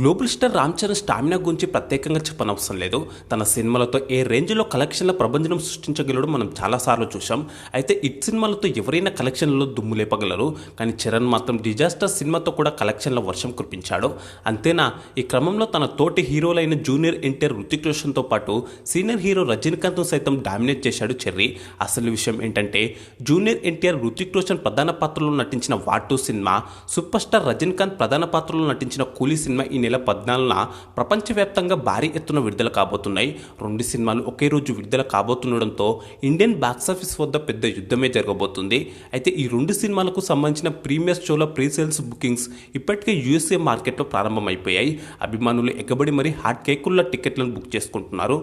Global star Ram Charan stamina గురించి ప్రత్యేకంగా చెప్పనవసరం లేదు. తన సినిమాలతో ఏ రేంజ్లో కలెక్షన్ల ప్రబంధనం సృష్టించగలడో మనం చాలాసార్లు చూసాం అయితే ఇట్ సినిమాలతో ఎవరైనా కలెక్షన్లలో దుమ్ము లేపగలరు. కానీ చరణ్ మాత్రం డిజాస్టర్ సినిమాతో కూడా కలెక్షన్ల వర్షం కురిపించాడు. అంతేనా? ఈ క్రమంలో తన తోటి హీరోలైన జూనియర్ ఎన్టీఆర్ రుతిక్ రోషన్తో పాటు సీనియర్ హీరో రజనీకాంత్ను సైతం డామినేట్ చేశాడు చెర్రీ. అసలు విషయం ఏంటంటే జూనియర్ ఎన్టీఆర్ రుతిక్ రోషన్ ప్రధాన పాత్రలో నటించిన వాటు సినిమా సూపర్ స్టార్ రజనీకాంత్ ప్రధాన పాత్రలో నటించిన కూలీ సినిమా నెల పద్నాలుగున ప్రపంచవ్యాప్తంగా భారీ ఎత్తున విడుదల కాబోతున్నాయి. రెండు సినిమాలు ఒకే రోజు విడుదల కాబోతుండడంతో ఇండియన్ బాక్సాఫీస్ వద్ద పెద్ద యుద్ధమే జరగబోతుంది. అయితే ఈ రెండు సినిమాలకు సంబంధించిన ప్రీమియర్ షోల ప్రీ సేల్స్ బుకింగ్స్ ఇప్పటికే యూఎస్ఏ మార్కెట్లో ప్రారంభమైపోయాయి. అభిమానులు ఎగబడి మరీ హాట్ కేకుల్లో టికెట్లను బుక్ చేసుకుంటున్నారు.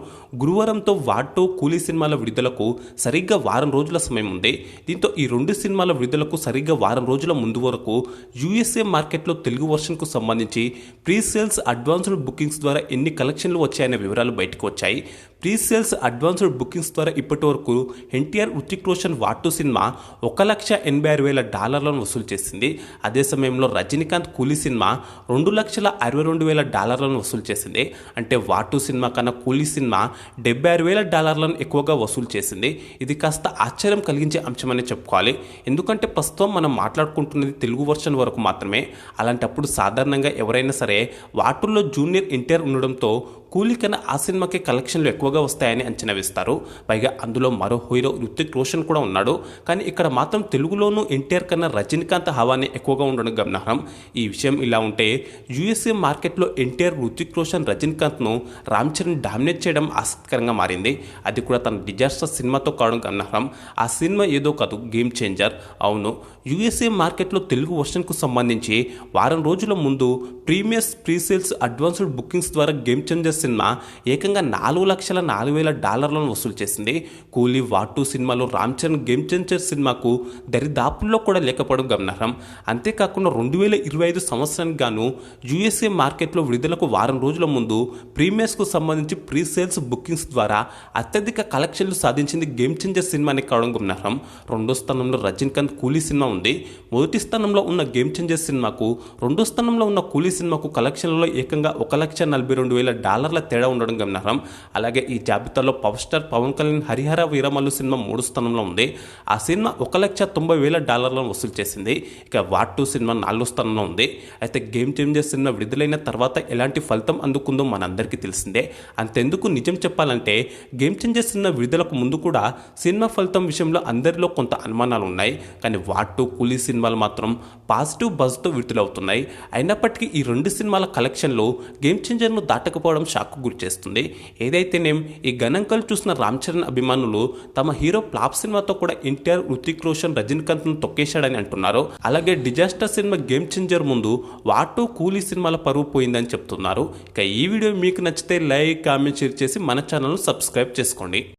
గురువారంతో వాటో కూలీ సినిమాల విడుదలకు సరిగ్గా వారం రోజుల సమయం ఉంది. దీంతో ఈ రెండు సినిమాల విడుదలకు సరిగ్గా వారం రోజుల ముందు వరకు యూఎస్ఏ మార్కెట్లో తెలుగు వర్షన్కు సంబంధించి ప్రీ సేల్స్ అడ్వాన్స్డ్ బుకింగ్స్ ద్వారా ఎన్ని కలెక్షన్లు వచ్చాయనే వివరాలు బయటకు వచ్చాయి. ప్రీసేల్స్ అడ్వాన్స్డ్ బుకింగ్స్ ద్వారా ఇప్పటి వరకు ఎన్టీఆర్ ఉత్తిక్ రోషన్ వాటు సినిమా ఒక లక్ష ఎనభై ఆరు వేల డాలర్లను వసూలు చేసింది. అదే సమయంలో రజనీకాంత్ కూలీ సినిమా రెండు లక్షల అరవై రెండు వేల డాలర్లను వసూలు చేసింది. అంటే వాటు సినిమా కన్నా కూలీ సినిమా డెబ్బై ఆరు వేల డాలర్లను ఎక్కువగా వసూలు చేసింది. ఇది కాస్త ఆశ్చర్యం కలిగించే అంశమని చెప్పుకోవాలి. ఎందుకంటే ప్రస్తుతం మనం మాట్లాడుకుంటున్నది తెలుగు వర్షన్ వరకు మాత్రమే. అలాంటప్పుడు సాధారణంగా ఎవరైనా సరే వాటుల్లో జూనియర్ ఎన్టీఆర్ ఉండడంతో కూలీ కన్నా ఆ సినిమాకి కలెక్షన్లు ఎక్కువగా వస్తాయని అంచనా వేస్తారు. పైగా అందులో మరో హీరో రుతిక్ రోషన్ కూడా ఉన్నాడు. కానీ ఇక్కడ మాత్రం తెలుగులోనూ ఎన్టీఆర్ కన్నా రజనీకాంత్ హవానే ఎక్కువగా ఉండడం గమనార్హం. ఈ విషయం ఇలా ఉంటే యూఎస్ఏ మార్కెట్లో ఎన్టీఆర్ రుతిక్ రోషన్ రజనీకాంత్ను రామ్ చరణ్ డామినేట్ చేయడం ఆసక్తికరంగా మారింది. అది కూడా తన డిజాస్టర్ సినిమాతో కావడం గమనార్హం. ఆ సినిమా ఏదో కాదు గేమ్ చేంజర్. అవును యూఎస్ఏ మార్కెట్లో తెలుగు వర్షన్కు సంబంధించి వారం రోజుల ముందు ప్రీమియర్స్ ప్రీసేల్స్ అడ్వాన్స్డ్ బుకింగ్స్ ద్వారా గేమ్ చేంజర్ సినిమా ఏకంగా నాలుగు లక్షల నాలుగు వేల డాలర్లను వసూలు చేసింది. కూలీ వాటు సినిమాలో రామ్ చరణ్ గేమ్ చేంజర్ సినిమాకు దరిదాపుల్లో కూడా లేకపోవడం గమనార్హం. అంతేకాకుండా రెండు వేల ఇరవై ఐదు సంవత్సరానికి గాను యూఎస్ఏ మార్కెట్లో విడుదలకు వారం రోజుల ముందు ప్రీమియర్స్కు సంబంధించి ప్రీ సేల్స్ బుకింగ్స్ ద్వారా అత్యధిక కలెక్షన్లు సాధించింది గేమ్ చేంజర్ సినిమాని కావడం గమనార్హం. రెండో స్థానంలో రజనీకాంత్ కూలీ సినిమా ఉంది. మొదటి స్థానంలో ఉన్న గేమ్ చేంజర్ సినిమాకు రెండో స్థానంలో ఉన్న కూలీ సినిమాకు కలెక్షన్లలో ఏకంగా ఒక లక్ష నలభై రెండు వేల డాలర్ ఓనర్ల తేడా ఉండడం గమనార్హం. అలాగే ఈ జాబితాలో పవర్ స్టార్ పవన్ కళ్యాణ్ హరిహర వీరమల్లు సినిమా మూడు స్థానంలో ఉంది. ఆ సినిమా ఒక లక్ష తొంభై వేల డాలర్లను వసూలు చేసింది. ఇక వాట్ టూ సినిమా నాలుగో స్థానంలో ఉంది. అయితే గేమ్ చేంజర్ సినిమా విడుదలైన తర్వాత ఎలాంటి ఫలితం అందుకుందో మనందరికీ తెలిసిందే. అంతెందుకు నిజం చెప్పాలంటే గేమ్ చేంజర్ సినిమా విడుదలకు ముందు కూడా సినిమా ఫలితం విషయంలో అందరిలో కొంత అనుమానాలు ఉన్నాయి. కానీ వాట్ టూ కూలీ సినిమాలు మాత్రం పాజిటివ్ బజ్తో విడుదలవుతున్నాయి. అయినప్పటికీ ఈ రెండు సినిమాల కలెక్షన్లు గేమ్ చేంజర్ను దాటకపోవడం షాక్ గురి చేస్తుంది. ఏదైతేనేం ఈ గణాంకాలు చూసిన రామ్ చరణ్ అభిమానులు తమ హీరో ప్లాప్ సినిమాతో కూడా ఎన్టీఆర్ హృతిక్ రోషన్ రజనీకాంత్ను తొక్కేశాడని అంటున్నారు. అలాగే డిజాస్టర్ సినిమా గేమ్ చేంజర్ ముందు వాటు కూలీ సినిమాల పరువు పోయిందని చెప్తున్నారు. ఇక ఈ వీడియో మీకు నచ్చితే లైక్ కామెంట్ షేర్ చేసి మన ఛానల్ సబ్స్క్రైబ్ చేసుకోండి.